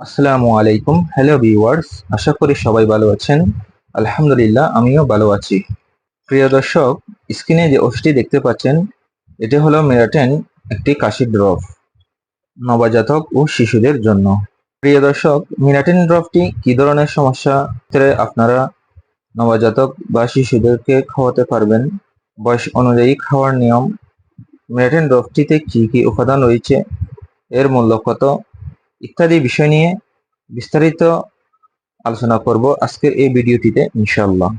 আসসালামু আলাইকুম। Hello viewers আশা করি সবাই ভালো আছেন। আলহামদুলিল্লাহ, আমিও ভালো আছি। প্রিয় দর্শক, স্ক্রিনে যে ওষুধটি দেখতে পাচ্ছেন, এটি হলো মেরাটেন একটি কাশি ড্রপ, নবজাতক ও শিশুদের জন্য। প্রিয় দর্শক মিরাটেন ড্রপটি কি ধরনের সমস্যা? ক্ষেত্রে আপনারা নবজাতক বা শিশুদেরকে খাওয়াতে পারবেন। বয়স অনুযায়ী খাওয়ার নিয়ম। মিরাটেন ড্রপটিতে কি কি উপাদান রয়েছে? এর মূল্য কত? ইত্যাদি বিষয় নিয়ে বিস্তারিত আলোচনা করব আজকের এই ভিডিওটিতে ইনশাল্লাহ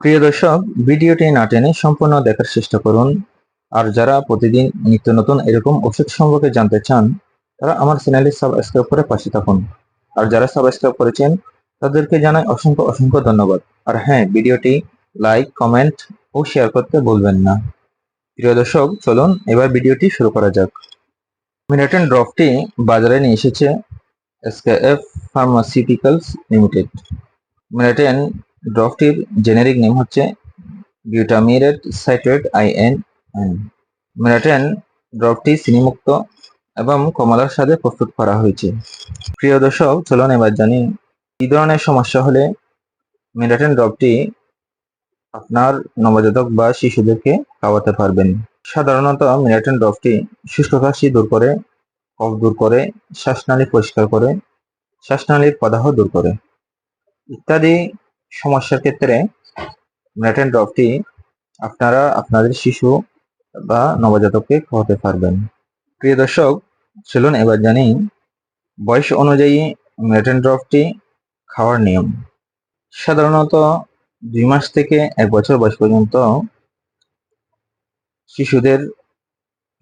প্রিয় দর্শক, ভিডিওটি না টেনে সম্পূর্ণ দেখার চেষ্টা করুন। আর যারা প্রতিদিন নিত্য নতুন এরকম ওষুধ সম্পর্কে জানতে চান, তারা আমার চ্যানেলটি সাবস্ক্রাইব করে পাশে থাকুন। আর যারা সাবস্ক্রাইব করেছেন, তাদেরকে জানাই অসংখ্য অসংখ্য ধন্যবাদ। আর হ্যাঁ ভিডিওটি লাইক, কমেন্ট ও শেয়ার করতে ভুলবেন না। প্রিয় দর্শক, চলুন এবার ভিডিওটি শুরু করা যাক। মিনাটেন ড্রপটি বাজারে নিয়ে এসেছে এসকেএফ ফার্মাসিউটিক্যালস লিমিটেড মিনাটেন ড্রপটির জেনেরিক নেম হচ্ছে butamirate citrate I N N Minaten ড্রপটি চিনিমুক্ত এবং কমলার সাথে প্রস্তুত করা হয়েছে। প্রিয় দর্শক, চলুন এবার জানি কি ধরনের সমস্যা হলে মিনাটেন ড্রপটি আপনার নবজাতক বা শিশুদেরকে খাওয়াতে পারবেন। সাধারণত মিনাটেন ড্রপটি শুষ্ক কাশি দূর করে, কফ দূর করে, শ্বাসনালী পরিষ্কার করে, শ্বাসনালীর প্রদাহ দূর করে। ইত্যাদি সমস্যার ক্ষেত্রে মিনাটেন ড্রপটি আপনারা, আপনাদের শিশু বা নবজাতককে খাওয়াতে পারবেন। প্রিয় দর্শক, চলুন এবার জানি বয়স অনুযায়ী মিনাটেন ড্রপটি খাওয়ার নিয়ম। সাধারণত দুই মাস থেকে এক বছর বয়স পর্যন্ত শিশুদের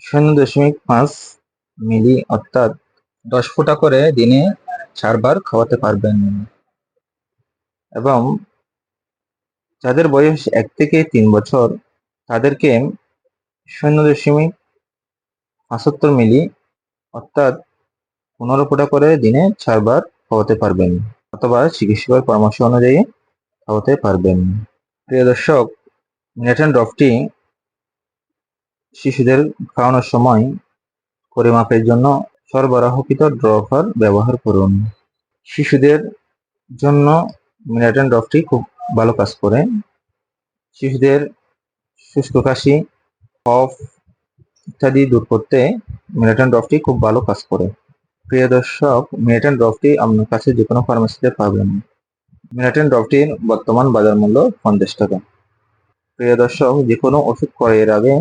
শূন্য দশমিক পাঁচ মিলি অর্থাৎ দশ ফোঁটা করে দিনে চারবার খাওয়াতে পারবেন। এবং যাদের বয়স এক থেকে তিন বছর, তাদেরকে শূন্য দশমিক পঁচাত্তর মিলি অর্থাৎ পনেরো ফোঁটা করে দিনে চারবার খাওয়াতে পারবেন অথবা চিকিৎসকের পরামর্শ অনুযায়ী খাওয়াতে পারবেন। প্রিয় দর্শক নেটেন ড্রপটি শিশুদের খাওয়ানোর সময় পরিমাপের জন্য সরবরাহকৃত ড্রপার ব্যবহার করুন। শিশুদের জন্য মিনাটেন ড্রপটি খুব ভালো কাজ করে। শিশুদের শুষ্ক কাশি, কফ ইত্যাদি দূর করতে মিনাটেন ড্রপটি খুব ভালো কাজ করে। প্রিয় দর্শক মিনাটেন ড্রপটি আপনার কাছে যে কোনো ফার্মেসিতে পাবেন। মিনাটেন ড্রপটির বর্তমান বাজার মূল্য পঞ্চাশ টাকা। প্রিয় দর্শক, যে কোনো ওষুধ ক্রয়ের আগে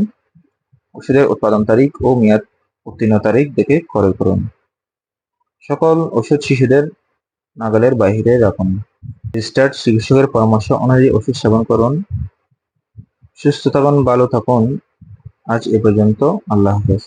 ওষুধের উৎপাদন তারিখ ও মেয়াদ উত্তীর্ণ তারিখ দেখে ক্রয় করুন। সকল ওষুধ শিশুদের নাগালের বাহিরে রাখুন। রেজিস্টার্ড চিকিৎসকের পরামর্শ অনুযায়ী ওষুধ সেবন করুন। সুস্থ থাকুন, ভালো থাকুন। আজ এ পর্যন্ত আল্লাহ হাফেজ।